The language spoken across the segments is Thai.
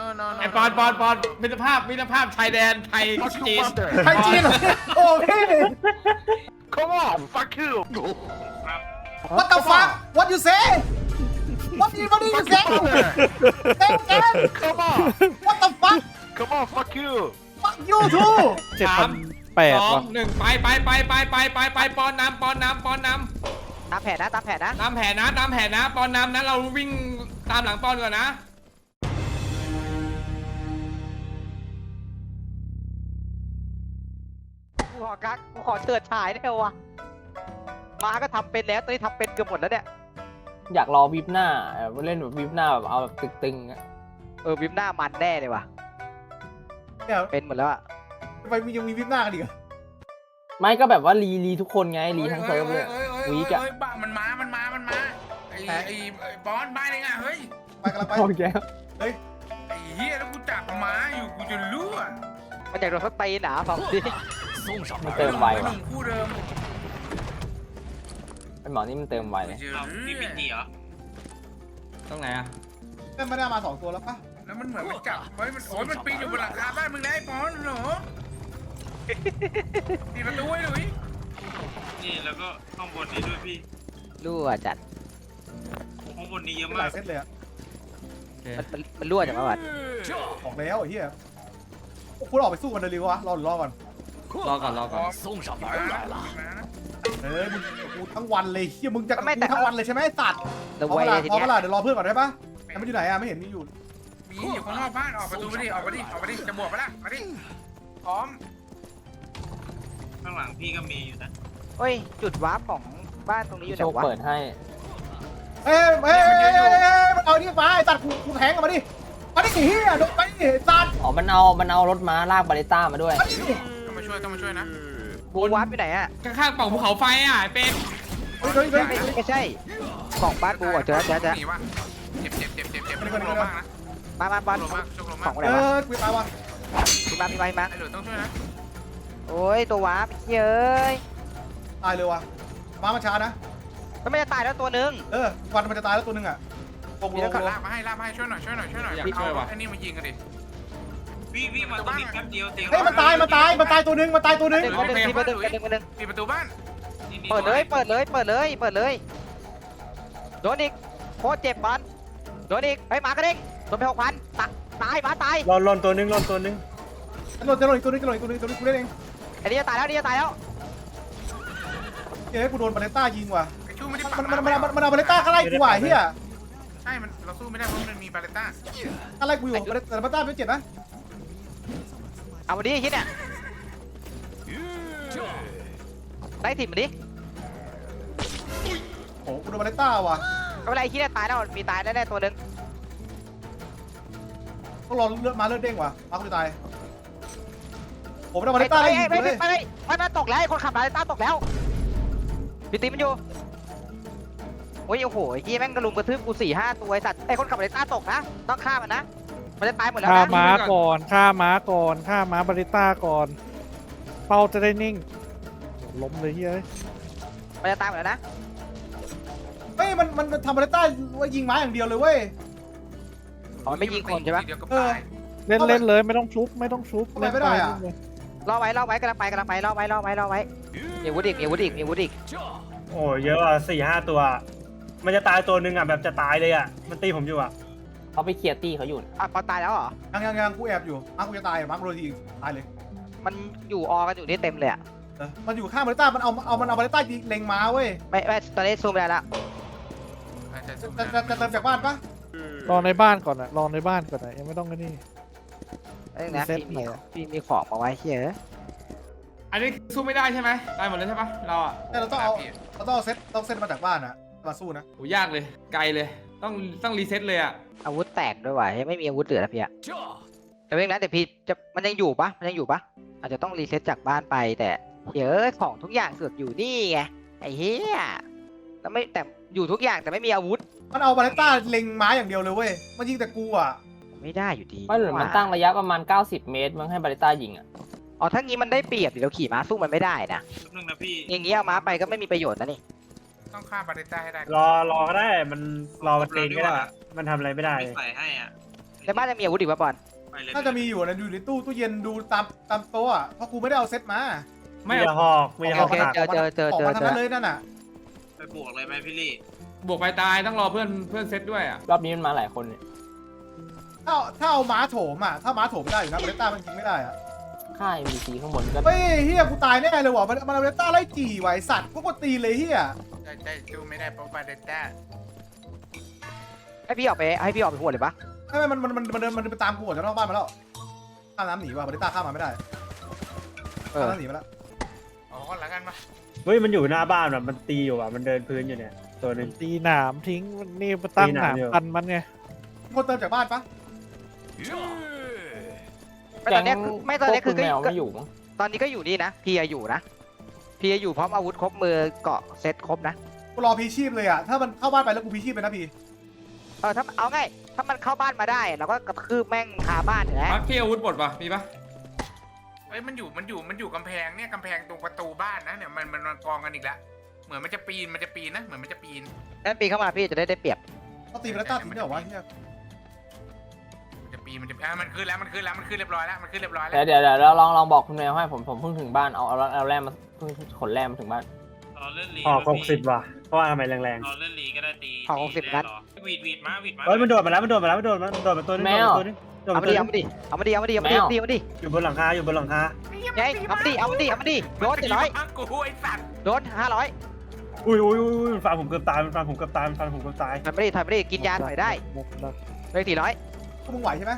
no no no ไอปอนปอนปอนมิตรภาพมิตรภาพชายแดนไทยจีน ไทยจีนเหรอโอ้พี่ come on fuck you what the fuck what you say what you what you say say again come on what the fuck come on fuck you fuck you too เจ็ดพันแปดสองว่ะหนึ่งไปไปไปไปไปไปไปปอนนำปอนนำปอนนตามแผนนะตามแผนนะำตามแผนนะตามแผนนะ ปอนนำนะเราวิ่งตามหลังปอนก่อนนะ อกักกูขอเชิดฉายได้เหรอวะมาก็ทำเป็นแล้วตอนนี้ทำเป็นเกือบหมดแล้วเนี่ยอยากรอวิบหน้าเออเล่นแบบวิบหน้าแบบเอาแบบตึงๆอะเออวิมหน้ามันแน่เลยว่ะเนี่ยเป็นหมดแล้วอะไปมียังมีวิบหน้ากันอีกเหรอไม่ก็แบบว่ารีรีทุกคนไงรีทั้งเซิร์ฟเลยเอ้ยเอ้ยวีเอ้ยกอะเอ้ยบ้ามันมา มันมา มันมา ไอ้ไอ้ไอ้บอลบ้าเลยอะเฮ้ย ไปกันละไป โอเคไอ้เหี้ยแล้วกูจับม้าอยู่กูจะรู้อะมันอยากโดนเขาตีหนาฟังดิ มันเติมไวไอ้หว่ะนุ่มคู่เดิมไอหมอนี่มันเติมไวเจอนี่มิติเหรอตรงไหนอะแม่ไม่ได้มาสองตัวแล้วปะแล้วมันเหมือนมันจับเฮ้ยมันโอ้ยมันปีนอยู่บนหลังคาบ้านมึงแล้วไอ้ปอนเหรอปิดประตูไว้หนุ่ยนี่แล้วก็ข้างบนนี้ด้วยพี่รั่วจัดข้างบนนี้เยอะหมาลากยเซตเลยอะมันมันมันรั่วจากเมื่อวานออกแล้วไอ้เหี้ยพวกคุณออกไปสู้กันเลยดีวะรอหรือรอก่อน รอก่อนรอก่อนส่งสบายแล้วเออมึงกูทั้งวันเลยเฮียมึงจะกับกูทั้งวันเลยใช่ไหมไอ้สัตว์แล้วพอเว้เวยลาทีพอเนี้เวยลาเดี๋ยวรอเพื่อนก่อนได้ปะไอ้มันอยู่ไหนอะไม่เห็นมีอยู่มีอยู่ข้างนอกบ้านออกประตูไปดิออกไปดิออกไปดิจะบวกไปละมาดิพร้อมข้างหลังพี่ก็มีอยู่นะเฮ้ย จุดวาร์ปของบ้านตรงนี้อยู่ไหโชนควะ เปิดให้เอ้ยเอ้ยเอ้ยเอ้ยเอ้ยเอ้ยเอานี่มาไอ้สัตว์กูกูแทงกันมาดิมาดิไอ้เฮียโดนไปดิไอ้สัตว์อ๋อมันเอามันเอารถม้าลากบาริต้ามาด้วย มาดิต้องมา ช่วยต้องมาช่วยนะบูวาร์ปอยู่ไหนอะข้างๆปล่องภูเขาไฟอะไอ้เป็ดเฮ้ยเฮ้ยเฮ้ยไม่ไม่ใช่กล่องบ้านบูอะเจอแล้วเจอแล้วเจอหนีว่ะเจ็บเจ็บเจ็บเจ็บเจ็บไม่ต้องลงมากนะมามาบอลลงมากชกลงขอมางกอะไรเอวะอกูจะตายว่ะพี่มาพี่มาพี่มาไอ้หลุยต้องช่วยนะโอ้ยตัววาร์ปเย้ยตายเลยว่ะมามันช้านะก็ไม่จะตายแล้วตัวหนึงเออวันมันจะตายแล้วตัวนึงอะโกงมีโลแล้วงก็ลากมาให้ลากมาให้ช่วยหน่อยช่วยหน่อยช่วยหน่อยมันเอาไอ้นี่มายิงกันดิ พี่พี่มาตรงนี้แป๊บเดียวเตียงเฮ้ยมันตายมันตายมันตายตัวนึงมันตายตัวนึงหนึ่งหนึ่งทีมาหนึ่งหนึ่งหนึ่งปิดประตูบ้านนี่นี่เปิดเลยเปิดเลยเปิดเลยเปิดเลยโดนอีกโคตรเจ็บบอลโดนอีกเฮ้ยหมากระเด้งโดนไปหกพันตายตายหมาตายรอนรอนตัวนึงรอนตัวนึงจะหล่นจะหล่นอีกตัวนึงจะหล่นอีกตัวนึงตัวนึงกูเล่นเองอันนี้จะตายแล้วอันนี้จะตายแล้วเฮ้ยกูโดนบาเลต้ายิงว่ะไอ้ชูไม่ได้มันมันมันมันมันเอาบาเลต้าก็ไล่กูว่ะเฮียใช่มันเราสู้ไม่ได้เพราะมันมีบาเลต้าก็ไล่กูอยู่บาเลแต่บาเลต้าไม่เจ็บนะ เอามาดิคิดเนี่ยไล่ถิ่มมาดิโอ้กูโดนบาเลต้าว่ะก็ไม่เป็นไรคิดเนี่ยตายแล้วมีตายแน่ๆตัวหนึงต้องรอเลือดมาเลือดเด้งว่ะมากูจะตายผมโดนบาไปเลต้าไปไล่ยิงไปกูไปเลยไปไปไปมันตกแล้วไอ้คนขับมาเลต้าตกแล้วพี่ตีมันอยู่โอ้ยโอ้โหไอ้เหี้ยแม่งกระลุมกระทืบกูสี่ห้าตัวไอ้สัตว์ไอ้คนขับมาเลต้าตกนะต้องฆ่ามันนะ มันจะตายหมดแล้วฆ่านะม้าก่อนฆ่าม้าก่อนฆ่าม้าบาริต้าก่อน เป้าจะได้นิ่ง ล้มเลยเฮ้ยมันจะตายหมดแล้วนะเฮ้ยมันมันมันทำบาเลต้าไว้ยิงไม้อย่างเดียวเลยเว้ย อ๋อมันไม่ยิงคนใช่ปะเดี๋ยวก็เออตาย เล่นเล่นเลยไม่ต้องชุบไม่ต้องชุบทำไมไม่ได้อะ เล่นปเล่นเลยรอไว้รอไว้กำลังไปกำลังไปรอไว้รอไว้รอไว้มีอาวุธอีกมีอาวุธอีกมีอาวุธอีกโอ้เยอะอะสี่ห้าตัว มันจะตายตัวหนึ่งอะแบบจะตายเลยอะ มันตีผมอยู่อะ เขาไปเคลียร์ตี้เขาอยู่นะอะปอนตายแล้วเหรอ ยังยังยังกูแอบอยู่มากูจะตายมากูโดนยิงตายเลยมันอยู่ออกันอยู่นี่เต็มเลยอะเออมันอยู่ข้างบาเลต้ามันเอาเอามันเอาบาเลต้ายิงเล็งม้าเว้ยไม่ไม่ตอนนี้ซูมไปแล้วใช่จะใช่จะจะจะเติมจากบ้านปะรอในบ้านก่อนอะรอในบ้านก่อนอะยังไม่ต้องกันนี่ไอ้ยนะเซ็ตพี่มีไหนอะ พี่มีของมาไว้เฮ้ยอันนี้สู้ไม่ได้ใช่ไหมตายหมดแล้วใช่ปะเราอะแต่เราต้องเอาเราต้องเอาเซตต้องเซตมาจากบ้านอะมาสู้นะโหยากเลย ไกลเลย ต้องต้องรีเซ็ตเลยอะอาวุธแตกด้วยว่ะยังไม่มีอาวุธเหลือแล้วพี่อะแต่เรื่องนั้นแต่พี่จะมันยังอยู่ปะมันยังอยู่ปะอาจจะต้องรีเซ็ตจากบ้านไปแต่เฮ้ยของทุกอย่างเสือกอยู่นี่ไงไอ้เหี้ยแล้วไม่แต่อยู่ทุกอย่างแต่ไม่มีอาวุธ มันเอาบาเลต้าเล็งม้าอย่างเดียวเลยเว้ย มันยิงแต่กูอะไม่ได้อยู่ดีไม่หรือมันตั้งระยะประมาณ 90 เมตรมั้งให้บาริต้ายิงอะอ๋อถ้างี้มันได้เปรียบดิเราขี่ม้าสู้มันไม่ได้นะแป๊บนึงนะพี่อย่างงี้เอาม้าไปก็ไม่มีประโยชน์นะนี่ ต้องฆ่าบาเลต้าให้ได้รอรอก็ได้ มันรอมันตีก็ได้มันทำอะไรไม่ได้ไม่ใส่ให้อะไอ้ในบ้านยังมีอาวุธอีกปะบอลไปเลยน่าจะมีอยู่นะอยู่ในตู้ตู้เย็นดูตามตามโต๊ะอะเพราะกูไม่ได้เอาเซ็ตมาไม่มีเอาหอกมีหโออกเคหักเจอเจอเจอออกเจอมาทางเจอนั้นเลยนั่นน่ะไปบวกเลยไหมพี่ลี่บวกไปตายต้องรอเพื่อนเพื่อนเซตด้วยอะรอบนี้มันมาหลายคนเนี่ยถ้าถ้าเอาม้าโถมอะถ้าม้าโถมไม่ได้อยู่นะบาเลต้ามันยิงไม่ได้อะ ค่ายมีซีข้างบนก็เฮ้ยเฮียกูตายแน่เลยว่ะมันมันบาเลต้าไล่จี่ไหวสัตว์พวกกูตีเลยเฮียใช่ใช่ดูไม่ได้เพราะบาเดต้าให้พี่ออกไปให้พี่ออกไปหัวเลยปะไม่ไม่มันมันมันมันเดินมันเดินไปตามกูออกจากนอกบ้านมาแล้วข้ามน้ำหนีว่ะบาเลต้าข้ามมาไม่ได้เอข้ามอน้ำหนีมาแล้วอ๋อแล้วกันมาเฮ้ยมันอยู่หน้าบ้านแบบมันตีอยู่อะมันเดินพื้นอยู่เนี่ย ตัวหนึ่ง ตีหนามทิ้งนี่มาตั้งตีหหนามนามเดียว พันมันไงคนเติมจากบ้านปะ ไม่ตอนเนี้ยคือไม่ตอนเนี้ยคือพวก็แมอยู่วไม่อยู่มั้งตอนนี้ก็อยู่นี่นะพีอยู่นะพีอยู่พร้อมอาวุธครบมือเกาะเซตครบนะกูรอพีชีพเลยอะถ้ามันเข้าบ้านไปแล้วกูพีชีพไปนะพีเออถ้าเอาง่ายถ้ามันเข้าบ้านมาได้เราก็กระทืบแม่งคาบ้านอยู่แล้วพักที่อาวุธปลดปะมีปะเอ้ยมันอยู่มันอยู่มันอยู่กำแพงเนี่ยกำแพงตรงประตูบ้านนะเนี่ยมันมันมันกองกันอีกแล้วเหมือนมันจะปีนมันจะปีนนะเหมือนมันจะปีนนั่นปีนเข้ามาพี่จะได้ได้เปรียบ ต้องตีบาเลต้าทิ้งได้เหรอวะเฮียมันจะ ปีนมันจะอะมันขึ้นแล้วมันขึ้นแล้วมันขึ้นเรียบร้อยแล้วมันขึ้นเรียบร้อยแล้เดี๋ยววเดี๋ยวเดี๋ยวเราลองลองบอกคุณแมวให้ผมผมเพิ่งถึงบ้านเอาเอาเอาแรมมาเพิ่งขนแรมมาถึงบ้านรอเล่นลีหอกหกสิบว่ะ เพราะว่าทำไมแรงรอเล่นลีก็ได้ตีหอกหกสิบนัดตีได้หรอวีดวีดมาวีดมาๆเฮ้ยมันโดดมาแล้วมันโดดมาแล้วมันโดดมามันโดดมาตัวนึงแมวโดดมาตัวนึงโดดเอามามาตัวดินึเอางมาดิเอามาดิเอามาดิเอามาดิเอามาดิเอามาดิอยู่บนหลังคาอยู่บนหลังคาไงเอามาดิเอามาดิเอามาดิโดนเจ็ดร้อยกูไอ้สัตว์โดนห้าร้อยอุ้ยอุ้ยอุ้ยอุ้ยมันฟันผมเกือบตายมันฟันผมเกือบตายมันฟันผมเกือบตายถอยมาดิถอยมาดิกินยาถอยได้หมดแล้วเลยสี่ร้อย พวกมึงไหวใช่ไหม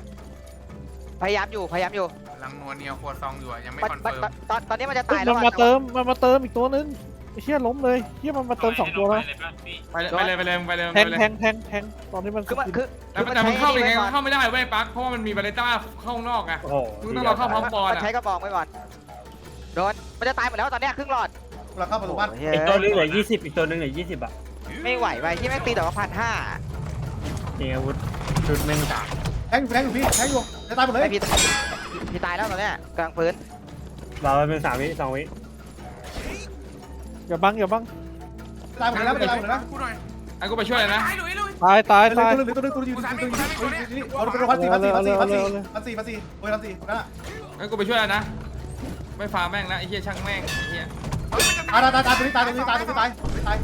พยายามอยู่พยายามอยู่กำลังนัวเนียวครัวซองอยู่อะยังไม่มันคอนมันเฟิร์มตอนตอนนี้มันจะเฮ้ตายยแล้มัวนอะมาเติมมันมาเติมอีกตัวนึงไอ้เชี่ยล้มเลยเชี่ยมันมาเติมสองตัวแล้วไปเลยป่ะพี่ไปเลยไปเลยไปเลยไปเลยแทงไปเลยแทงแทงแทงตอนนี้มันคือมันสกิลคือแต่แต่มันเข้าไปไงมันเข้าไม่ได้เว้ยปักเพราะว่ามันมีบาเลต้าเข้างนอกไง โอ้โหมึงต้องรอเข้าพร้อมบลมันอะใช้กระบอกไว้ก่อนโดนมันจะตายหมดแล้วตอนเนี้ยครึ่งหลอดกูเราเข้าประตูบ้านโอ้ยอีกตัวนึงเหลือยี่สิบอีกตัวนึงเหลือยี่สิบอะไม่ไหวไปที่แม่งตีแต่ว่าพันห้านี่อาวุธชุดแม่ง แทงอยู่แทงอยู่พี่แทงอยู่จะตายหมดเลยไม่พี่พี่ตายแล้วตอนเนี้ยกลางพื้นเราเป็นสามวิสองวิอย่าบังอย่าบังตายหมดเลยนะไม่ตายหมดเลยนะกูหน่อยไอ้กูไปช่วยเลยนะตายลุยลุยตายตายตายตัวนึงตัวนึงตัวนึงตัวนึงตัวนึงตัวนึงเอาเป็นพันสี่พันสี่พันสี่พันสี่พันสี่พันสี่โอ้ยพันสี่นั่นแหละไอ้กูไปช่วยแล้วนะ ไม่ฟาแม่งนะไอ้เหี้ยช่างแม่งไอ้เหี้ยเฮ้ยมันจะตายตายตายตัวนี้ตายตัวนี้ตายตัวนี้ตายตาย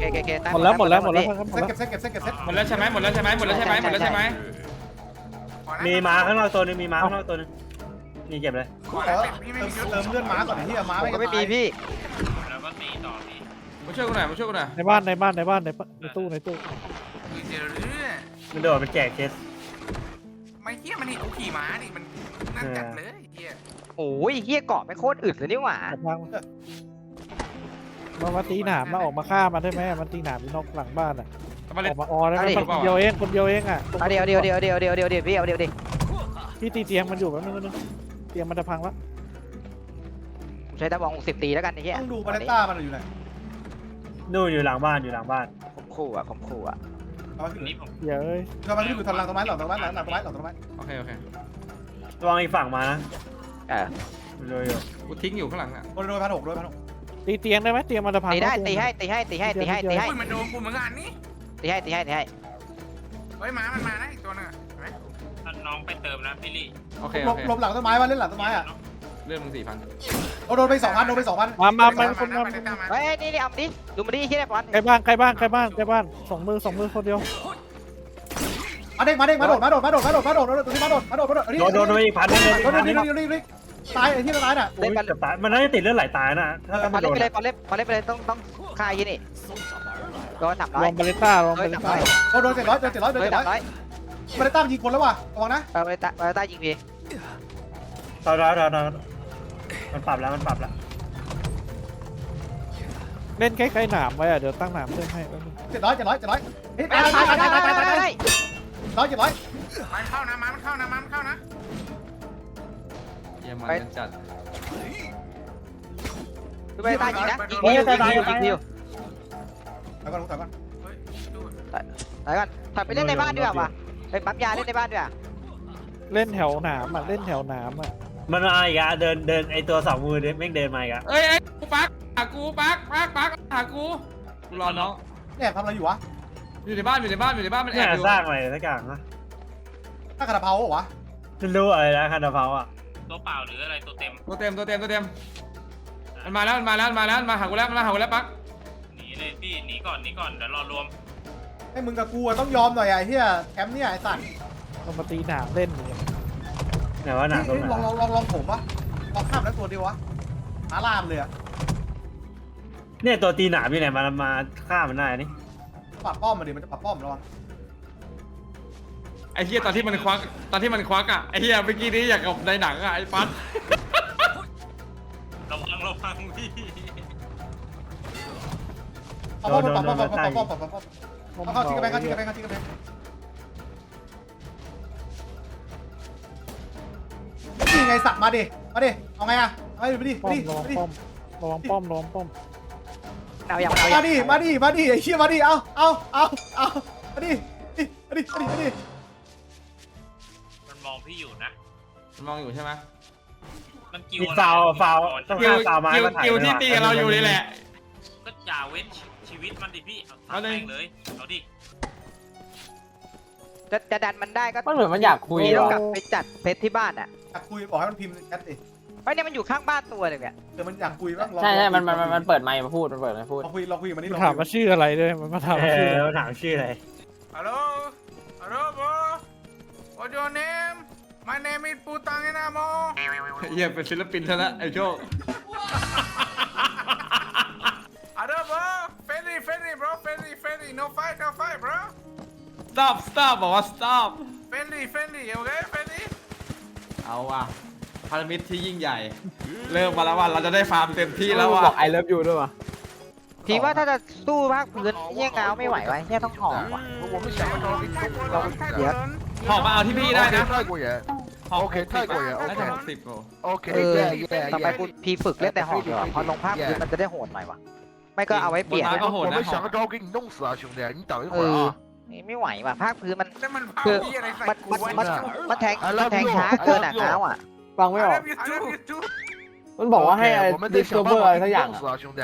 เกเกเกตายหมดแล้วหมดแล้วหมดแล้วพี่ครับหมเซ็ดตแล้วเก็บเซ็ตเก็บเซ็ตเก็บเซ็ตหมดแล้วใช่ไหมหมดแล้วใช่ไหมหมดแล้วใช่ไหมหมดแล้วใช่ไหมขอนะ มีม้าข้างนอกตัวนึงมีม้าข้างนอกตัวนึงนี่เก็บเลยขอเอนะอเป็ดพี่ไม่มีชุดเติมเลื่อนม้าก่อนไอ้ที่ม้าผมไม่ก็ไม่มีพี่ แล้วก็ตีต่อพี่มาช่วยกูหน่อยมาช่วยกูหน่อยในบ้านในบ้านในบ้านในบ้านในตู้ในตู้คือเจอเรื่อยมันโดดมันแจกเคสไม่เที่ยมันนี่กูขี่ม้านี่มันนั่นจัดเลยเที่ยโอ้ยเฮียเกาะไม่โคตรอึดเลยนี่หว่าจับทางมามาตีหนามแล้วออกมาฆ่ามันได้ไหมมันตีหนามอยู่นอกหลังบ้านอะ เอามาอเล่น อกมาออได้ไหมมันคนเดียวเองคนเดียวเองอะเอาเดียวเดียวเดียวเดียวเดียวเดียวเดียวพี่เอาเดียวดิพี่ตีเตียงมันอยู่แป๊บนึงแป๊บนึงเตียงมันจะพังแล้วผมใช้ตะบองสิบตีแล้วกันไอ้เหี้ยต้องดูบาเลต้ามันอยู่ไหนนู่นอยู่หลังบ้านอยู่หลังบ้าน ผมขู่อะผมขู่อะเอาไปขึ้นนี่ผมเดี๋ยวเอ้ยเอาไปขึ้นอยู่ทางหลังต้นไม้หลังต้นไม้หลังต้นไม้หลังต้นไม้โอเค โอเค ระวังอีกฝั่งมานะเออเร็วกูทิ้งอยู่ข้างหลังอะ โดนโดนพันหกโดนพันหกตีเตียงได้ไหมเตียงมันจะพังตีได้แล้วตีให้ตีให้ตีให้ตีให้ตีให้อุ้ยมันโดนกูเหมือนกันนี่ ตีให้ตีให้ตีให้เฮ้ยม้ามันมานะอีกตัวนึงอะเห็นไหมถ้าน้องไปเติมนะพี่ลี่โอเคหลโอบเคหลบหลังต้นไม้มาเล่นหลังต้นไม้อะเรื่องมึงสี่พันโดนไปสองพันโดนไปสองพันมามามามาคนมามาได้ตามมาเฮ้ยนี่นี่เอามาดิดูมาดิเฮียบอลใครบ้างใครบ้างใครบ้างใครบ้างสองมือสองมือคนเดียวมาเด้งมาเด้งมาโดดมาโดดมาโดดมาโดดมาโดดมาโดดตัวนี้มาโดดมาโดดมาโดดๆโดนโดนโดนอีกพันนึงโดนอีกโดนพันโดนึนงโดนโดนตายไอ้ที่ตายน่ะโอ้ยเกือบตายมันน่าจะติดเลือดไหลตายนะถ้าบอมัลนเล่โดนนไปเลยบอลเล่นบอลเล่นไปเลยต้องต้องคายยี่นี่ โดนสามรร้อวยมบาเลต้ารวมโดบานเลสามร้ต้าอยโดนโดนเจ็ดร้อยโดนเจ็ดร้อยโดนโดนเจ็ดสาร้อยมร้อยมาได้ตั้มยิงคนแล้วว่ะระวังนะเออบอลเล่นบอลเล่นใต้ยิงพี่ตอนนั้นตอนนั้นมันปรับแล้วมันปรับแล้วเล่นใกล้ๆหนามไว้อะเดี๋ยวตั้งหนามเพิ่มให้แป๊บนึงเจ็ดร้อยเจ็ดร้อยเจ็ดร้อยเฮ้ยไปตายไปตายไปตายไปตายตายไปตายไปร้อยเจ็ดร้อยมันเข้านะม้ามันเข้านะม้ามันเข้านะเยี่ยมมันจัดไปใต้ยิงนะยิงพี่อยู่ยิงพี่อยู่ถอย ก่อนถอยก่อนเฮ้ยดูไหนก่อนถอยไปเล่นในบ้านดีกว่าวะไปปั๊มยาเล่นในบ้านดีกว่าเล่นแถวหนามอะเล่นแถวหนามอะมันมาอีกอะเดินเดินไอตัวสองมือแม่งเดินมาอีกอะเอ้ยไอ้กูปักหากูปักปักปักหากูกูรอน้องแอบทำอะไรอยู่วะอยู่ในบ้านอยู่ในบ้านอยู่ในบ้านมันแอเนี่ยบอยู่สร้างอะไรสักอย่างนะถ้ากระเพราเหรอวะจะรู้อะไรนะคานาเพาอะตัวเปล่าหรืออะไรตัวเต็มตัวเต็มตัวเต็มตัวเต็มมันมาแล้วมันมาแล้วมันมาแล้วมันมาหากูแล้วมันมาหากูแล้วปักหนี เลยพี่หนีก่อนหนีก่อนเดี๋ยวรอรวมให้มึงกับกูอะต้องยอมหน่อยอะไอ้เหี้ยแคมป์เนี่ยไอ้สัตว์ต้องมาตีหนามเล่นเนี่ยไหนว่าหนักตรงนี่ไหนลองลองลองลองผมวะลองข้ามแล้วตัวเดียววะหาลามเลยอะเนี่ยตัวตีหนามอยู่ไหนมามาฆ่ามันได้นี่ปรับป้อมมาดิมันจะปรับป้อมระวังไอ้เฮียตอนที่มันควักตอนที่มันควักอะไอ้เฮียเมื่อกี้นี้อยากกับในหนังอะไอ้ปักระวังระวังพี่ ปรับป้อมปรับป้อมปรับป้อมปรับป้อมปรับป้อมเอาเข้าทิ้งกันไปเข้าทิ้งกันไปเข้าทิ้งกันไปนี่ไงสัตว์มาดิ มาดิ เอาไงอะเอาไปดิป้อมาดิมระวัมางดิป้อมระวังป้อมระวังป้อมเอาอย่างเอาอมาย่างดิ มาดิ มาดิไอ้เชี่ยมาดิ เอาเอาเอาเอามาดิ มาดิ มาดิ มาดิ มันมองพี่อยู่นะมันมองอยู่ใช่ไหมมันกิวมีอะไรฟาวฟาวต้องกิวฆ่าฟาวไม้กิวมาถ่ายกิวที่ตีกับเราอยู่นี่แหละ ก็จ่าเวทชี วิตมันดิพี่เอาเอาเลย แม่งเลยเอาดิจะจะดันมันได้ก็มันเหมือนมันอยากคุยมีเหรต้องอกลับไปจัดเซตที่บ้านอะอยากคุยบอกให้มันพิมพ์ในแชทดิไอ้ยเนี่ยมันอยู่ข้างบ้านตัวหนึ่งเนี่ยเดี๋ยวมันอยากคุยบ้างลองใช่ใช่ลองมันมันมันมันเปิดไมค์มาพูดมันเปิดไมค์พูดลองคุยลองคุยกับมันนี่มันลองถามคุว่ายชื่ออะไรด้วยมันมาถามเอว่าชื่อออะไรแล้วถามชื่ออะไรฮัลโหลฮัลโหล bro What's your name My name is Putanginamo เฮียเป็นศิลปินซะแล้วไอ้โชคฮัลโหล bro Ferry Ferry bro Ferry Ferry No fight No fight bro stop stop บอกว่า stop Friendly Friendly Okay Friendly เอาว่ะพารามิดที่ยิ่งใหญ่ เริ่มมาแล้วว่าเราจะได้ฟาร์มเต็มที่แล้ว บ ว่ะ อก I love you ด้วยวะ ทีว่าถ้าจะสู้ภาคพื้นเนี่ยงาวไม่ไหววะเนี่ยต้องหอมว่ะ 我们想要高冰中国人， เดี๋ยว หอบมาเอาที่พี่ได้นะ 泰国人 หอบ โอเค泰国人 น่าจะ OK หกสิบโล OK เออ yeah yeah ทำไม yeah กูพีฝึกเล่นแต่หอกดีกว่าพอลงภาคพื้นมันจะได้โหดหน่อยวะ ไม่ก็เอาไว้เปลี่ยน บนม้าก็โหด 我 นะ 们 หอ 想 บ 要高给你弄死啊兄弟你等一 เอ 会儿 อ 啊 นี่ไม่ไหวว่ะภาคพื้นมัน นั่นมันเผา คือ ที่อะไรใส่ มัน กู มัน ไว้ มัน ไอ้ มันแทง I love มันแทง you ช้า I เกิน love อ่ะ you ง้าวอ่ะ ฟังไม่ออก I love you too you too มันบอกว่าให้ OK 我们 ดิ 得 สโซ 想 เวอ 办 ร์อะไร 法 สัก 给 อย่าง 你 อะ 弄死啊兄弟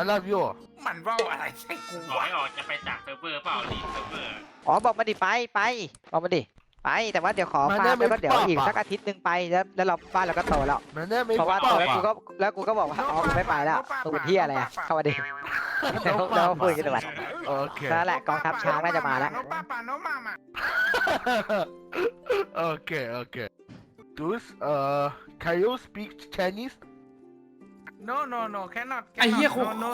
I love you มันเว่าอะไรใส่กู บอก วะ ให้ออกจะไปจากเซิร์ฟเวอร์เปล่าลีเซิร์ฟเวอร์ อ๋อบอกมาดิไปไปบอกมาดิ ไปแต่ว่าเดี๋ยวขอฟาร์มแล้วก็เดี๋ยวอีกสักอาทิตย์หนึ่งไปแล้วแล้วเราบ้านเราก็โตแล้วเพราะว่าโตแล้วกูก็แล้วกูก็บอกว่าอ๋อกูไม่ไปแล้วตูเที่ยอะไรอะเข้ามาดิแล้วแล้วพูดกันด้วยโอเคนั่นแหละกองทัพช้างน่าจะมาแล้วโอเคโอเค Dudes, uh, can you speak Chinese? No, no, no, cannot. ไอ้เหี้ย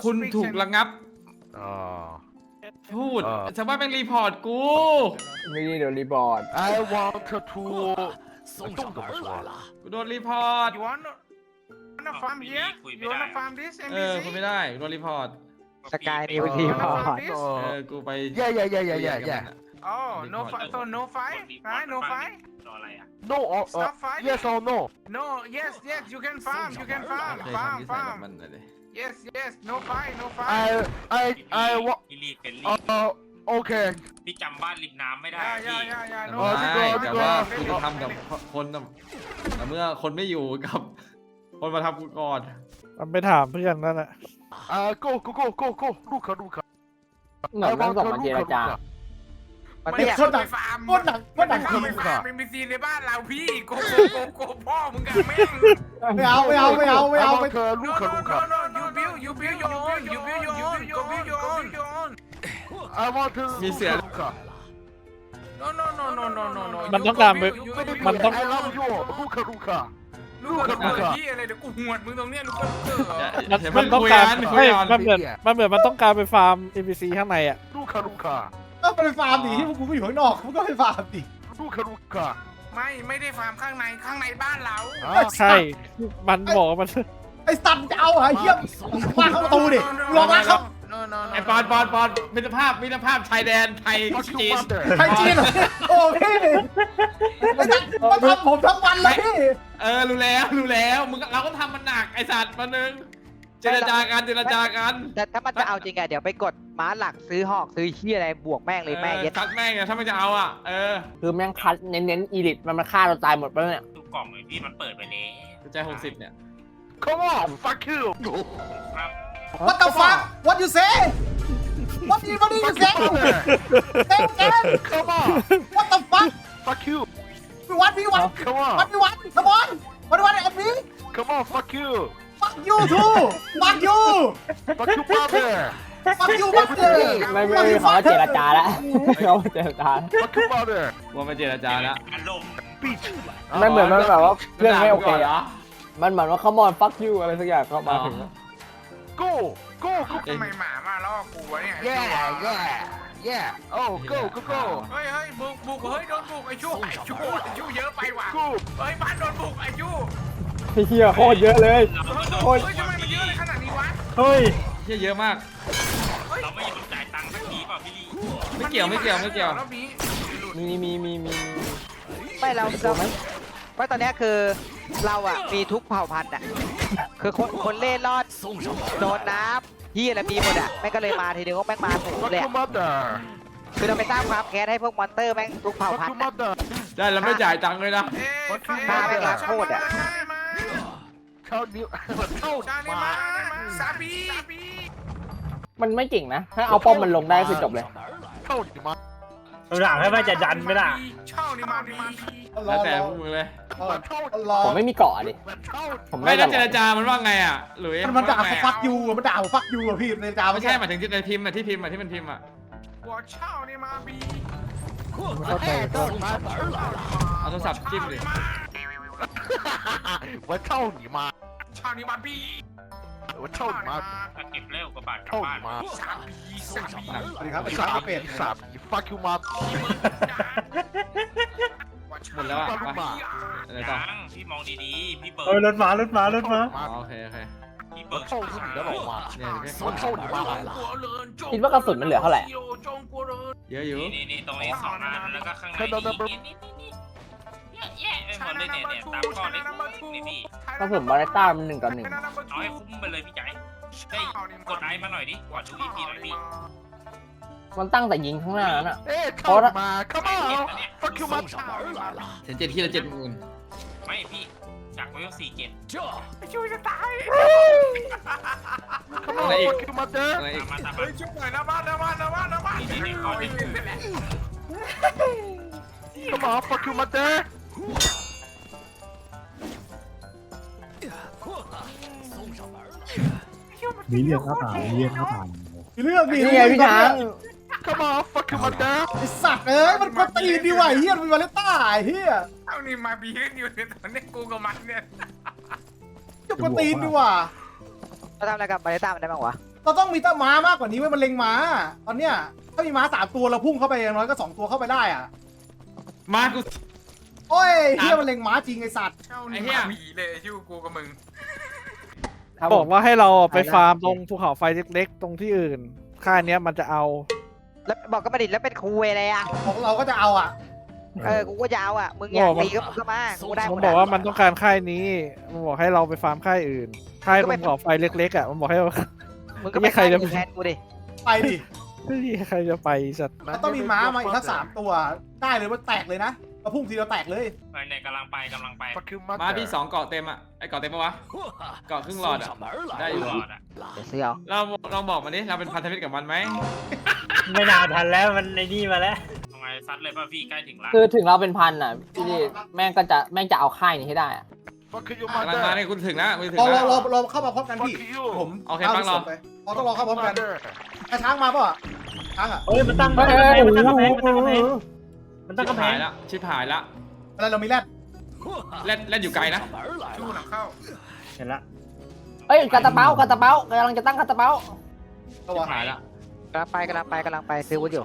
คุณถูกระงับ อ๋อ พูด เออ ชาวบ้านแม่งรีพอร์ตกู ไม่ได้เดี๋ยวรีบอร์ด I want to 动怎么说 กูโดนรีพอร์ต you wanna wanna farm here you wanna farm this เออ NPC กูไม่ได้กูโดนรีพอร์ต สกายนิวทีพอร์ต เออ กูไป Yeah yeah yeah yeah yeah yeah oh no fight so no fight right no fight รออะไรอ่ะ No or Stop uh, fighting. yes or no no yes yes you can farm you can farm โอเค farm ทำนิสัยแบบ farm มันหน่อยดิ yes yes no fight no fight I I I want พี่ลีเป็นลี uh okay พี่จำบ้านริมน้ำไม่ได้ yeah พี่ yeah yeah yeah แต่ no เออไม่ที่ fight ก็แต่ว่ากูจะทำกับคนน่ะแต่เมื่อคนไม่อยู่กับ คนมาทำกูก่อน มันไปถามเพื่อนนั่นแหละ uh go go go go go ลูกค้าลูกค้าเหมือนมันส่งมาเจรจา มันไม่ไม่อยากกอายคนไปฟาร์มโคตรหนักโคตรหนักไม่จริไปงฟาร์มเป็นซีในบ้านเราพี่โกโกโกโกพ่อมึงกับแม่ง ไม่เอาไม่เอาไม่เอาไม่เอาไม่เธอลู no กค้า no ลูก no ค้า no you build you build your own you build your own you build your own your own I want to มีเสียงลูกค้า no no no no no no no มันต้องการไป มันต้อง I love you ลูกค้าลูกค้าลูกกระเบิดที่อะไรเดี๋ยวกูหวดมึงตรงเนี้ยลูกกระเบิดมันเดี๋ยวมันเพิ่งต้องคุยการกันคุไม่ยกัน มันเหมือนมันเหมือนมันต้องการไปฟาร์ม NPC ข้างในอะ ลูกค้าลูกค้าก็ไปฟาร์มดิที่พวกกูก็อยู่ข้างนอกมึงก็ไปฟาร์มดิลูกค้าลูกค้าไม่ไม่ได้ฟาร์มข้างในข้างในบ้านเรา ใช่ มันบอกว่ามัน ไอ้สัตว์จะเอาเหรอไอ้เหี้ยมาเข้าประตูดิลองมาเข้าไอ้ปอนปอนปอนมิตรภาพมิตรภาพชายแดนไทยจีนไทยจีนเหรอโอ้พี่ไอ้สัตว์มาทำผมทั้งวันเลยพี่เออรู้แล้วรู้แล้วมึงเราก็ทำมันหนักไอสัตว์มาหนึ่งเจรจากันเจรจากันแต่ถ้ามันจะเอาจริงอะเดี๋ยวไปกดม้าหลักซื้อหอกซื้อเฮียอะไรบวกแม่งเลยแม่งเย็ดคัดแม่งอะถ้ามันจะเอาอะเออคือแม่งคัดเน้นๆอีลิทมันมาฆ่าเราตายหมดไปเนี่ยทุกกล่องเลยพี่มันเปิดไปแล้ใจหกสิบเนี่ย Come on fuck you ครับ What the fuck What you say What you What you say Say again Come on What the fuck fuck you พี่วัดพี่วัด come วัด on พี่วัดขบอนวัดวัดไอ้พี่ come on fuck you fuck you too fuck you fuck you mother fuck you fuck you ไม่ไม่ไม่เขามาเจรจาแล้วเขามาเจรจา fuck you mother ว่ามาเจรจาแล้ว อารมณ์ bitch มันเหมือนมันแบบว่าเพื่อนไม่โอเค ด่ากูก่นหร อะ มันเหมือนว่าเขามอน fuck you อะไรสักอย่างเขามาถึง go go go ทำไมหมามาล่อกูวะเนี่ยไอ้ yeah ชั่ว yeah yeah oh go go go เฮ้ยเฮ้ยบุกบุกเฮ้ยโดนบุกไอ้ชั่วไอ้ชั่วไอ้ชั่วเยอะไปว่ะ go เฮ้ยบ้านโดนบุกไอ้ชั่วเฮียโคตรเยอะเลยเราก็โดโอ้นยเฮ้ยทำไมมันเยอะเลยขนาดนี้วะเฮ้ยเหี้ยเยอะมากเราไม่ยอมจ่ายตังค์สักทีเปล่าพี่ลี่ไม่เกี่ยวไม่เกี่ยวไม่เกี่ยวรอบนี้มีมีมีมีมีไม่เราตัเราวไหมว่าตอนเนี้ยคือ เราอะมีทุกเผ่าพันธุ์อะคือคนคนเล่ร่อนโดนน้ำยี่อะไรมีหมดอะแม่งก็เลยมาทีเดียวก็แม่งมาถูก fuck เลย you อะ mother คือเราไปสร้างความแค้นให้พวกมอนเตอร์แม่งทุกเผ่า fuck พัน you ธุ์อะ mother ได้แล้วไม่จ่ายตังค์เลยนะเอ้ยวัดฟังมาเป็นล้างโคตรอะมาเท่านิ้วเท่าชาลีมาซาบีบีมันไม่เก่งนะ ถ้าเอาป้อมมันลงได้คือจบเลยเท่านิ้วมาเราหลังให้มันจะดันไหมล่ะเช่านี่มาบีแล้วแต่พวกมึงเลยรอผมไม่มีเกาะดิเท่าผมไม่ได้แล้วเจรจามันว่าไงอะหลุยมันมันด่าว่ไงฟัอะกยูมันด่าฟักยูอะพี่ในจาไม่ใช่หมายถึงที่ในพิมพ์อะที่พิมพ์อะที่มันพิมพ์อะหัวเช่านี่มาบีเอาโทรศัพท์จิ้มดิว่าเท่านิ้ วมาเช่านี่มาบีว่าเท่านิ้วมาถ้าเก็บเร็วกว่าบาทกลับเท่าบ้านนิ้วมาซาบีซาบีสวัสดีครับไอ้สาสามมเป็ดสาม fuck you mother หมดแล้วอะ fuck ไป you ma อะไรต่อยังพี่มองดีๆ พี่เบิเฮ้ยร์รถมารถมารถมาอ๋อโอเคโอเคพี่เบิร์เท่านิ้วแล้วบอกมาเนี่ยเดี๋ยวว่าเท่านิ้วมาคิดว่ากระสุนมันเหลือเท่าไหร่เยอะอยู่นี่นี่นี่ตรงนี้สองอันแล้วก็ข้างในนี่นี่ นี่นี่แย่ๆไปหมดเลยเนี่ยเนี่ยตามข้อเล็กนี่พี่กระสุนบาเลต้ามันหนึ่งต่อหนึ่งเอาให้คุ้มไปเลยพี่จ๋าเฮ้ยกดไอมาหน่อยดิกดดูอีพีหน่อยพี่มันตั้งแต่ยิงข้างหน้านั้นอะเอ๊ะเท่านิ้วมา come on fuck you mother เห็นเจ็ดที่ละเจ็ดหมื่นไม่พี่จากไว้สี่เจ็ดช่วยจะตาย come on fuck you mother อะไรอีกมาตามมาเฮ้ยช่วยหน่อยนะบ้านนะบ้านนะบ้านนะบ้านนี่นี่ก่อนดิ come on fuck you mother มีเรื่องครับผ่านมีเรื่องครับผ่านมีเรื่องดินี่ไงพี่ช้าง come on fuck you mother ไอสัตว์เอ้ยมันก็ตีนดีว่ะไอ้เฮียมันมีวาเลนต้าไอ้เฮียเช่านี่มาบีกันอยู่ในตอนนี้กูกับมันเนี่ยจะกวนตีนดีว่ะเราทำอะไรกับบาเลต้ามันได้บ้างวะเราต้องมีต้าม้ามากกว่านี้ไว้ยมันเล็งม้า ตอนเนี้ยถ้ามีม้าสามตัวเราพุ่งเข้าไปอย่างน้อยก็สองตัวเข้าไปได้อะ มากู โอ้ยเฮียมันเล็งม้าจริงไอสัตว์เช่าไอ้นี่เหี้ยมาบีเลยชื่อกูกับมึงครับบอกว่าให้เราไปไปได้ฟาร์มตรงภูเขาไฟเล็กๆ ตรงที่อื่น ค่ายเนี้ยมันจะเอา แล้วบอกก็มาดิแล้วเป็นครูอะไรอะ ของเราก็จะเอาอะ เออ กูก็จะเอาอะ มึงอยากตีก็มึงก็มา กูได้หมมันดบอกอะว่ามันต้องการค่ายนี้ มันบอกให้เราไปฟาร์มค่ายอื่น ค่ายตรงภูเขาไฟเล็กๆอะ มันบอกให้เรา มึงก็ไม่ไปใครจะ แทนกูดิ ไปดิไม่มีใครจะไปสัตว์ มันต้องมีม้ามาอีกสักสามตัว ได้เลยว่าแตกเลยนะ เราพุ่งทีเดียวแตกเลยไปไหนกำลังไปกำลังไป fuck you มา mother พี่สองเกาะเต็มอะไอเกาะเต็มปะวะ เกาะครึ่งหลอดอะได้อยู่ หลอดอะเดี๋ยวซื้อเอาเราลองบอกมันดิเราเป็นพันธมิตรกับมันไหมไม่นานทันแล้วมันในนี่มาแล้ว ทำไมซัดเลยป่ะพี่ใกล้ถึงละคือถึงเราเป็นพันอะพี่ดิแม่งก็จะแม่งจะเอาค่ายนี้ให้ได้อะ fuck you กำลังมา mother เนี่ยกูถึงแล้วกูถึงรอรแล้อวรอรอเข้ามาพร้อมกันพี่ fuck you ผมโอเคาปังรอ ไปเราต้องรอเข้าพร้อมกัน mother ไอ้ช้างมาป่ะช้างอะเฮ้ยมันตั้งเฮ้มันยตั้งกำแพโอ้งมันตั้งกำแพงโห มันตั้งชิบกำแพหางยละชิบหายละอะไรเรามีแรดเล่นเล่นอยู่ไกลนะชูหลังเข้าเห็นละเอ้ยกระตะเป้ากระตะเป้ากำลังจะตั้งกระตะเป้าก็ชิบวะหายละกำลังไปกำลังไปกำลังไปซื้อวุ้นอยู่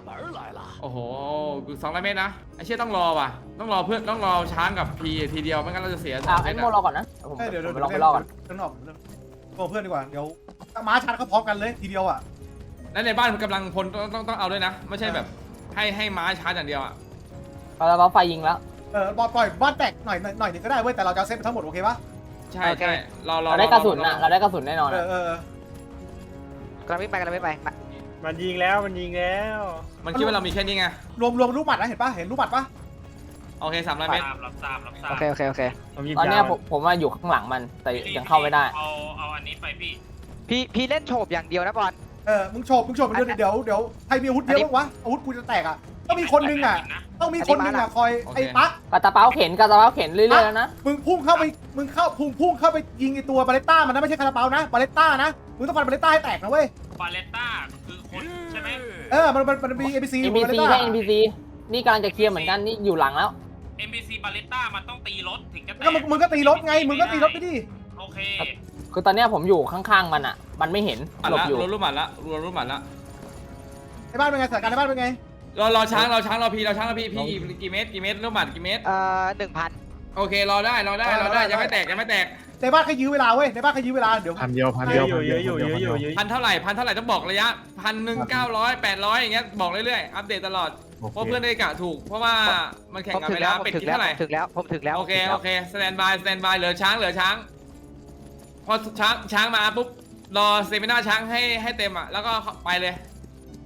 โอ้โหกูสองร้อยเมตรนะไอเชี่ยต้องรอว่ะต้องรอเพื่อนต้องรอช้างกับพีทีเดียวไม่งั้นเราจะเสียสออ่างเซไอ้ตโมอะรอก่อนนะผมเอ้ยเดี๋ยวผเดี๋ยวมลองไปรอก่อนเดี๋ยวหนอกโทรเพื่อนดีกว่าเดี๋ยวม้าชาร์จเขาพร้อมกันเลยทีเดียวอะแล้วในบ้านกำลังพลต้องต้องต้องเอาด้วยนะ ไม่ใช่แบบให้ให้ม้าชาร์จอย่างเดียวอะ กระตะเป้าไฟยิงแล้ว เออบอลปล่อยบ้านแตกหน่อยหน่อยหน่อยหนึงก็ได้เว้ยแต่เราจะเอาเซตไปทั้งหมดโอเคปะใช่ใช่เราเราเราได้กระสุนอะ เราได้กระสุนแน่นอนเออะอเออเออกำลังวิ่งไปกำลังวิ่งไปมามันยิงแล้วมันยิงแล้วมันคิดว่าเรามีแค่นี้ไง รวมรวมลูกหมัดนะเห็นปะเห็นลูกหมัดปะโอเคสามร้อยเมตรทราบรับทราบรับทราบโอเคโอเคโอเค ผมยิงตอนเนี้ยยาวผมผมว่าอยู่ข้างหลังมันแต่ยังเข้าไม่ได้ เอาเอาอันนี้ไปพี่พี่พี่เล่นโฉบอย่างเดียวนะบอล เออมึงโฉบมึงโฉบไปเดี๋ยวเดี๋ยวเดี๋ยวใครมีอาวุธเยอะบ้างวะอาวุธกูจะแตกอะ ต้องมีคนนึงอะ ต้องมีคนนึงอะคอยไอ้ปั๊กกระตะเป้าเข็นกระตะเป้าเข็นเรื่อยๆแล้วนะ มึงพุ่งเข้าไป มึงเข้าพุ่งพุ่งเข้าไปยิงไอตัวบาเลต้ามันนะไม่ใช่คาราเปานะ บาเลต้านะ มึงต้องฟันบาเลต้าให้แตกนะเว้ย บาเลต้าคือคนใช่ไหมเออ มันมันมันมี NPC อยู่บาเล NPC ต้าแค่ NPC นี่กำลังจะเคลียร์เหมือนกันนี่อยู่หลังแล้ว NPC บาเลต้ามันต้องตีรถถึงจะแตก็มึงมึงก็ตีรถไง มึงก็ตีรถไปดิ โอเค คือตอนเนี้ยผมอยู่ข้างๆมันอะ มันไม่เห็นหมัดหลบละอยู่รวมรูปหมัดละรวมรูปหมัดละในบ้านเป็นไงสถานการณ์ในบ้านเป็นไง รอรอช้างรอช้างรอพีรอช้างรอพีพีกี่เมตรกี่เมตรรูปหมัดกี่เมตร เอ่อหนึ่งพันโอเครอได้รอได้รอได้ยังไม่แตกยังไม่แตกในบ้านแค่ยื้อเวลาเว้ยในบ้านแค่ยื้อเวลาเดี๋ยวพันเดียวพันเยเดียวอะอยู่เยอะอยู่เยอะอยู่เยอะพันเท่าไหร่พันเท่าไหร่ต้องบอกระยะพันหนึ่งเก้าร้อยแปดร้อยอย่างเงี้ยบอกเรื่อยๆอัปเดตตลอดเพราะเพื่อนได้กะถูกเพราะว่ามันแข่งผมกับถึเวงแล้ลาวผมเป็ดถึงกินแล้วเท่าไหร่ผมถึงแล้วผมถึงแล้วโอเคผมถึงแล้วโอเคสแตนบายสแตนบายเหลือช้างเหลือช้างพอช้างช้างมาปุ๊บรอเซมินาช้างให้ให้เต็มอะแล้วก็ไปเลย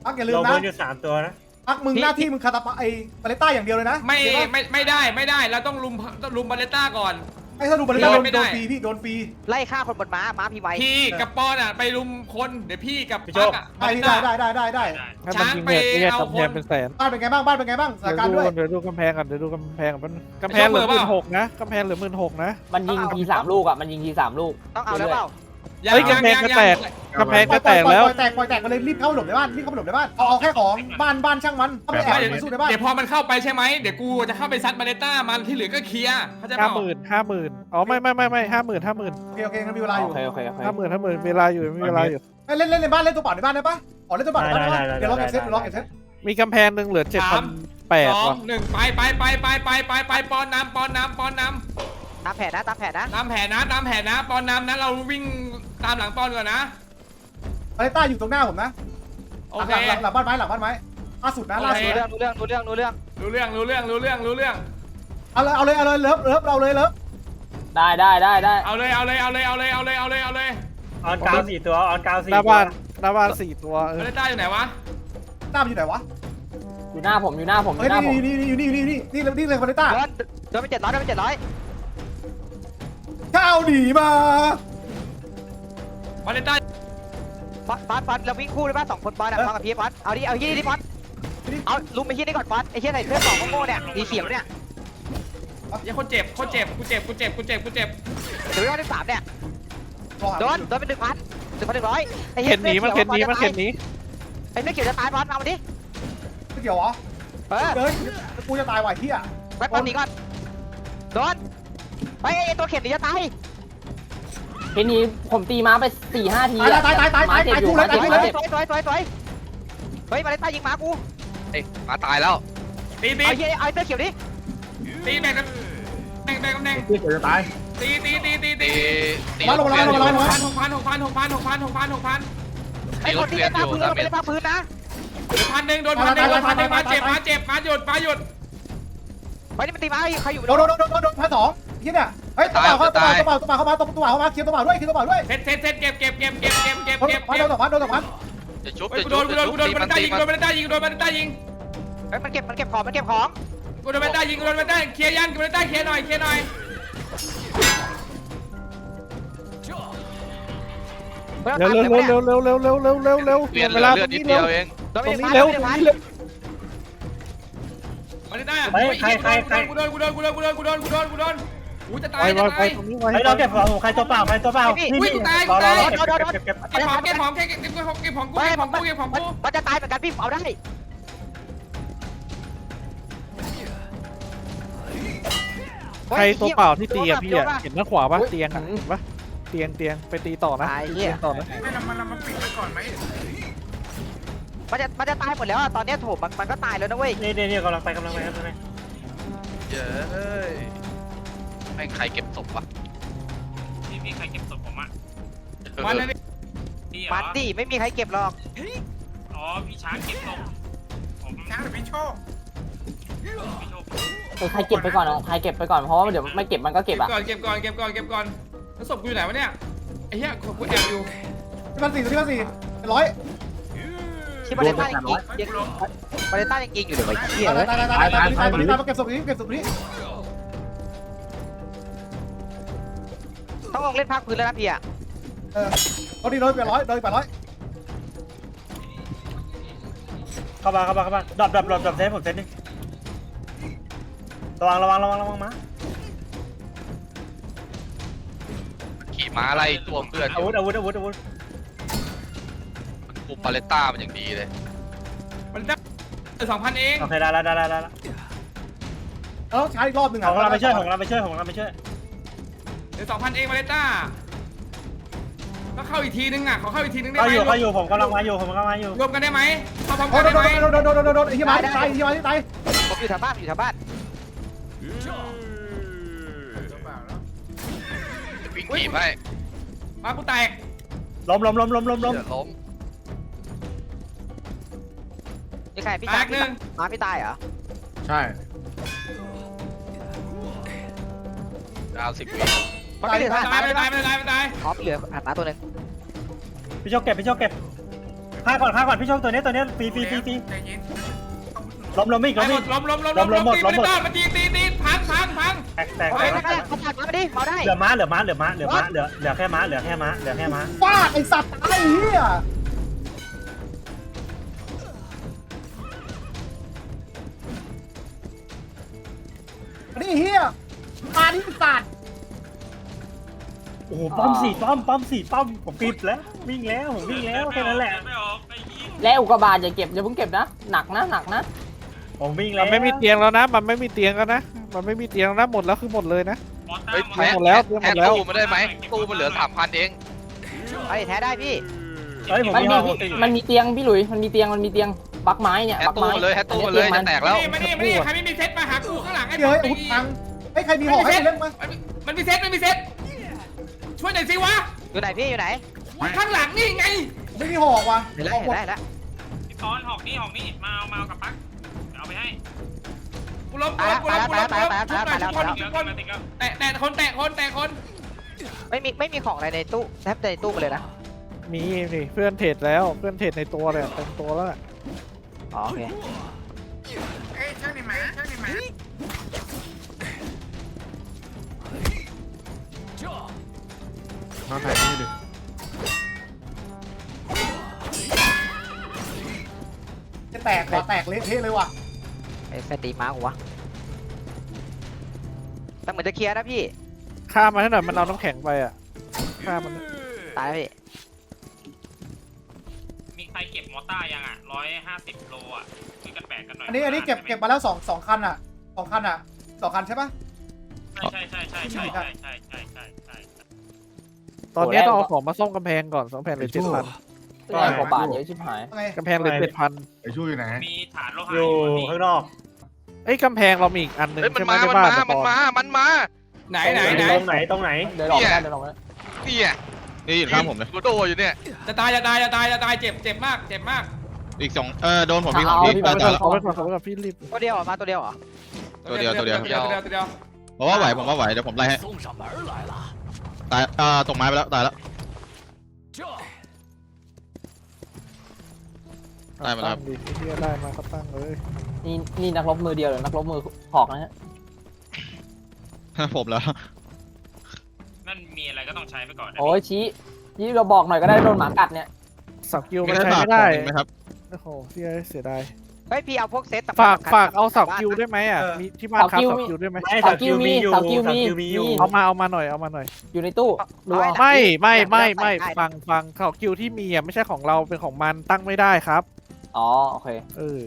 ปักอย่าลืลมงนะบนอยู่สามตัวนะ ปักมึงหน้าที่มึงคาตาปะไอ้บาเลต้าอย่างเดียวเลยนะไม่เดี๋ยวนะไม่ไม่ได้ไม่ได้เราต้องลุมต้องลุมบาเลต้าก่อน ไอ้ถ้าดูบาเลต้าโดนไม่โดได้ นฟรีพี่โดนฟรี ไล่ฆ่าคนบนม้าม้าพี่ไว้พี่กับปอนอะไปลุมคนเดี๋ยวพี่กับพี่โชปัคกอะได้พี่ได้ได้ได้ได้ได้ให้มันยิงเน็ตเนี่ยกำแพงเป็นแสนบ้านเป็นไงบ้างบ้านเป็นไงบ้างสถานเดี๋ยวการณ์ดูด้วย ก่อนเดี๋ยวดูกำแพงก่อนเดี๋ยวดูกำแพงก่อนมันกำแพงเหลือหมื่นหกนะกำแพงเหลือหมื่นหกนะมันยิงทีสามลูกอะ มันยิงทีสามลูกต้องเอาแล้วเปล่ายัง เฮ้ยยังกำแพงยังก็ยังแตก กำแพงปล่ก็อยปแตล่อยกปล่อยแล้วปล่อยแตกปล่อยแตกมาเลยรีบเข้าหลบในบ้านรีบเข้าหลบในบ้านเอาเอาแค่ของบ้านบ้านช่างมันถ้าไม่แอบไม่ไปสู้ในบ้านเดี๋ยวพอมันเข้าไปใช่ไหมเดี๋ยวกูจะเข้าไปซัดบาเลต้ามันที่เหลือก็เคลียร์เข้าใจเปห้าล่าหมื่นห้าหมื่นอ๋อไม่ไม่ไม่ไม่ห้าหมื่นห้าหมื่นโอเคโอเคงั้นมีเวลาอโอยู่เคโอเคโอเค ห้าหมื่นห้าหมื่นเวลาอยู่มีเวลาอยู่ เอ้ยเล่นเล่นในบ้านเล่นตัวเปล่าในบ้านได้ปะขอเล่นตัวเปล่าในบ้านได้ปะเดี๋ยวรอเก็บเซตเดี๋ยวรอเก็บเซตมีกำแพงหนึ่งเหลือเจ็ดพันแปดสองว่ะหนึ่งไปไปไปไปไปไปไปปอนน้ำปอนน้ำปอนน้ ตามแผนนะตามแผนนะำตามแผนนะตามแผนนะ ปอนน้ำนะ เราวิ่งตามหลังปอนก่อนนะบาเลต้าอยู่ตรงหน้าผมนะโอหลังเคหลังหลังบ้านไม้หลังบ้านไม้ล่าสุดนะล่าโอสุเคดรู้เรื่องรู้เรื่องรู้เรื่องรู้เรื่องรู้เรื่องรู้เรื่องรู้เรื่องรู้เรื่อง เอาเลยเอาเลยเอาเลยเลิฟเลิฟเราเลยเลิฟได้ได้ได้ได้เอาเลยเอาเลยเอาเลยเอาเลยเอาเลยเอาเลยเอาเลยออนกาวสี่ตัวออนกาวสี่หน้าตัวบ้านหน้าบ้านสี่ตัวเออบาเลต้าอยู่ไหนวะหน้ามันอยู่ไหนวะอยู่หน้าผมอยู่หน้าผมอเฮ้ยยู่หน้าผมนี่นี่นี่อยู่นี่อยู่นี่นี่นี่นี่เลยบาเลต้าโดนโดนไปเจ็ดร้อยโดนไปเจ็ดร้อย ข้าวหนีมาบาเลต้าฟอนฟอนฟอนเราวิ่งคู่ได้ป่ะสองคนฟอนอะฟอนกับพี่ฟอนเอาดิเอาที่นี่ดิฟอนเอาลุมไปที่นี่ก่อนฟอนไอ้เชี่ยใส่เสื้อสองโง่ๆเนี่ยดีเสียงเนี่ยยังคนเจ็บคนเจ็บกูเจ็บกูเจ็บกูเจ็บกูเจ็บเดี๋ยวที่สามเนี่ยรอหาโดนโดนเป็นหนึ่งพันหนึ่งพันหนึ่งร้อยไอ้เข็นหนีมันเข็นหนีมันเข็นหนีไอ้เนื้อเขียวจะตายฟอนเอามาดิไม่เกี่ยวเหรอเออเดินกูจะตายว่ะเฮียไปฟอนหนีก่อนโดน ไปไอ้ตัวเข็นหนีจะตายเห็นนี้ผมตีม้าไปสี่ห้าทีตายอะตายตายตายตายม้เจ็บตายอยู่คู่เลยม้าตายเจ็บคู่สเลวยยสวยสวยสวยเฮ้ยมาเลยตายยิงหมากูตีตีเอาเฮียเอาเสื้อเขียวดิตีแบ่งกันแบ่งแบ่งกันแบ่งที่จะตายตีตีตีตีตีมาลงมาลงมาลงหมากพันหกพันหกพันหกพันหกพันหกพันหกพันไอ้คนที่ไม่ภาคพื้นเราไม่ได้ภาคพื้นนะพันหนึ่งโดนพันหนึ่งโดนพันหนึ่งมาเจ็บมาเจ็บมาหยุดมาหยุดเฮ้ยนี่มันตีหมาใครอยู่โดนโดนโดนโดนโดนพันสอง เฮียเนี่ยเฮ้ยตัวเปล่าเข้าตัวเปล่าตัวเปล่าตัวเปล่าเข้ามาตัวตัวเข้ามาเคลียร์ตัวเปล่าด้วยเคลียร์ตัวเปล่าด้วยเซ็ตเซ็ตเซ็ตเก็บเก็บเก็บเก็บเก็บเก็บพันเก็บพันเก็โดบนสองพันโดนสองพันจะชุบเฮ้ยจะกูชุโดบนกูโดนกูโดนจะชุบกูโดนตีมันมันได้ตียิงมันกูโดนมันได้ยิงกูโดนมันได้ยิงเฮ้ยมันเก็บมันเก็บของมันเก็บของกูโดนมันได้ยิงกูโดนมันได้เคลียร์ยันกูโดนได้เคลียร์หน่อยเคลียร์หน่อยเร็วเร็วเร็วเร็วเร็วเร็วเร็วเร็วเร็วเปลี่ยนเหเวลือลาตเลืรอดงนิดนี้เดีเร็ยววเองโดนตรงไปนี้พันเร็วโดนตรงไปพันนี้เร็วมันได้กูโดนกูโดนกูโดนกูโดนกูโดนกูโดนกูโดน กูจะตาไปยไปจะไปตายตรงนี้ไว้เฮ้ยเราเก็บของใครตัวเปล่าใครตัวเปล่านี่นี่รอรอเก็บเก็บเก็บเก็บเก็บของเก็บของเก็บเก็บของเก็บของกูไม่เก็บของมันกูเก็บของกูมันจะตายเหมือนกันพี่เอาได้ใครตัวเปล่าที่ตีอะพี่อะเห็นด้านขวาปะเตียงอะเห็นปะเตียงเตียงไปตีต่อนะตายตีเหี้ยเตียงต่อนะให้เรามาเรามาปิดไว้ก่อนไหมมันจะมันจะตายหมดแล้วอะตอนเนี้ยโถมมันมันก็ตายแล้วนะเว้ย นี่นี่นี่กำลังไปกำลังไปกำลังไปเย้ย ไม่ใครเก็บศพวะพี่พี่ใครเก็บศพผมอะมันนั่นพี่เหรมัอนดิไม่มีใครเก็บหรอกอ๋อพี่ช้างเก็บศพผมช้างหรือพี่โชคพี่โชคเออใครเก็บไปก่อนอะใครเก็บไปก่อนเพราะว่าเดี๋ยวไม่เก็บมันก็เก็บอะก่อนเก็บก่อนเก็บก่อนเก็บก่อนแล้วศพกูอยู่ไหนวะเนี่ยไอ้เหี้ยกูแอบอยู่ที่พันสี่ที่พันสี่ร้อยที่บาเลต้ายังยิงยังบาเลต้ายังยิงอยู่เลยไอ้เหี้ยตายเว้ยตายตายตายตายตายตายมาเก็บศพนี้เก็บศพนี้ ต้องลงเล่นภาคพื้นแล้วนะพี่อะเออเอาดีร้อยแปดร้อยร้อยแปดร้อยเข้ามาเข้ามาเข้ามาดรอปดรอปดรอปดรอปเซตผมเซตดิระวังระวังระวังระวังมาขี่ม้าไล่ตัวเพื่อนออาวุยู่ธอาวุธอาวุธอาวุธคุมปาเลต้ามันอย่างดีเลย มันได้สองพันเองโอเคได้แล้วได้แล้วได้แล้วแล้วใช้อีกรอบหนึ่งขอะองเราไปช่วยของเราไปช่วยของเราไปช่วย เดี๋ยวสองพันเองมาเลต้าก็เข้าอีกทีนึงอะขอเข้าอีกทีนึงได้เขาไหมอยู่เขาอยู่ผมกำลังมาอยู่ผมกำลังมาอยู่รวมกันได้ไหมเข้าพร้อมโดกันนได้ไหมโดนโดนโดนโดนโดนโดนไอ้ที่มาที่ตายไอ้ที่มาที่ตายผมอยู่แถวบ้านผมอยู่แถวบ้านวิ่งขี่ไปมากูแตกล้มล้มล้มล้มล้มล้มเดี๋ยวล้มนี่ใครพี่แตตายกหนึ่งมาพี่ตายเหรอใช่ดาวสิบวิ มันไม่เหลือไม่ทหารตายมาไม่เลยตายปะไม่ตายไม่ตายอ๋อเหลือทหารมาตัวหนึงพี่โชคเก็บพี่โชคเก็บฆ่าก่อนฆ่าก่อนพี่โชคตัวนี้ตัวนี้ฟรีฟรีฟรีฟรีใจเย็นล้มล้มอีกไปล้มหมอีดกล้มล้มล้มล้มล้มหมดตีล้มหมดไได้มาตีตีตีพังพังพังแตกแตกโอแตเคกไม่ได้เขาตัดมาดิเมาได้เหลือม้าเหลือม้าเหลือม้าเหลือม้าเหลือเหลือแค่ม้าเหลือแค่ม้าเหลือแค่ม้าฟาดไอ้สัตว์ตายไอ้เหี้ยอันนี้ไอ้เหี้ยมาที่สัตว์ โอ้โหป้อมสี่ป้อมป้อมสี่ป้อมผมปิดแล้ววิ่งแล้วผมวิ่งแล้วแค่นั้นแหละไม่ออกไอ้ยี่และอุกกาบาตอย่าเก็บอย่าเพิ่งเก็บนะ หนักนะหนักนะผมวิ่งแล้มัวนไม่มีเตียงแล้วนะ มันไม่มีเตียงแล้วนะ มันไม่มีเตียงแล้วนะ หมดแล้วคือหมดเลยนะ มอต้าเฮ้ยมอแพ้หมดแล้วแพ้หมดแล้ว ตู้มันได้ไหมตู้มันเหลือสามพันเอง เฮ้ยแท้ได้พี่ เฮ้ยผมมันมีมีห้องตีมันมีเตียงพี่หลุยมันมีเตียงมันมีเตียงบักไม้เนี่ยแพ้บักตู้ไม้มันเลยแพ้ตู้มันเลยจะแตกแล้วนี่มานี่มานี่ใครไม่มีเซตมาหากูข้างหลังไอ้เดี๋ยวไอ้อาวุธพังไอ้ยใครมีหอกให้กูเล่นมั้ยมันมีเซตมันมีเซต ช่วยหน่อยสิวะ อยู่ไหนพี่อยู่ไหนข้างหลังนี่ไง ไม่มีหอกว่ะเห็นแล้วเห็นแล้วเห็นแล้วพี่ปอนหอกนี่หอกนี่มาเอามาเอากับปักเดี๋ยวเอาไปให้กูล้มกูล้มกูล้มกูล้มกูล้มชุบหน่อยชุบคนติชุดบแล้วคนมาติดแล้วแตะแตะคนแตะคนแตะคนไม่มีไม่มีของอะไรในตู้แทบในตู้ไปเลยนะมีนี่เพื่อนเทรดแล้วเพื่อนเทรดในตัวเลยเต็มตัวแล้วน่ะอ๋อโอเคเอ้ยช่างนี่หมาช่างนี่หม นอนไหนนี่ดิจะแตกขอแตกเละเทะเลยว่ะไอ้สตีมาร์กวะแต่เหมือนจะเคลียร์นะพี่ ฆ่ามันให้หน่อยมันเราน้ำแข็งไปอะฆ่ามันตายแล้วพี่ มีใครเก็บมอต้ายังอะร้อยห้าสิบโลอะคือกันแบกกันหน่อยอันนี้อันนี้เก็บเก็บมาแล้วสองสองคันอะสองคันอะสองคันใช่ปะ ใช่ใช่ใช่ใช่ใช่ ตอนนี้ต้องเอาของมาซ่อมกำแพงก่อนซ่อมกำแพงเหลยเจ็ดพันแรงกว่าบาทเยอะชิบหายว่าไงกำแพงเหลยเจ็ดพันไอ้ชู้อยู่ไหนมีฐานโลหะออยู่ยู่นี่ข้างนอกเอ้ยกำแพงเรามีอีกอันหนึ่งเฮ้ยมันใช่ไหมมา ในมันบ้านมาแต่มันก่อนมา มันมา ไหนไหนไหนตรงไหนตรงไหนเดินออกไม่ได้เดินออกไม่ได้นี่อะนี่อยู่ข้างผมเลย กูโดอยู่เนี่ย จะตายจะตายจะตายจะตายเจ็บเจ็บมากเจ็บมากอีกสองเออโดนผมพี่ของเอาพี่พี่ตายไปตายแล้วเขาไปก่อนเขาไปก่อนพี่รีบตัวเดียวเหรอมาตัวเดียวเหรอตัวเดียวตัวเดียว ตัวเดียวตัวเดียวตัวเดียวผมว่าไหวผมว่าไหวเดี๋ยวผมไล่ให้ ตายอ่าตกไม้ไปแล้ว ตายแล้วตายไปแล้ว ตั้งดิไอ้เหี้ยได้มาก็ตั้งเลยนี่นี่นักรบมือเดียวหรือนักรบมือหอกนะฮะผมแล้วนั่นมีอะไรก็ต้องใช้ไปก่อนนะโอ้ยชี้ชี้เราบอกหน่อยก็ได้โดนหมากัดเนี่ย สับกิวมีมันใครใช้ฝากไม่ได้ของอีกไหมครับ โอ้โหเสียเสียดาย เฮ้ยพี่เอาพวกเซตฝากฝากเอาสับกิวได้ไหมอะมีที่บ้านครับสับกิวได้ไหมไม่สับคิวมีอยู่สับคิวมีอยู่ เอามาเอามาหน่อยเอามาหน่อย อยู่ในตู้ดูเอาไม่ไม่ไม่ไม่ฟังฟังเขาคิวที่มีอะไม่ใช่ของเราเป็นของมันตั้งไม่ได้ครับ อ๋อโอเค เออ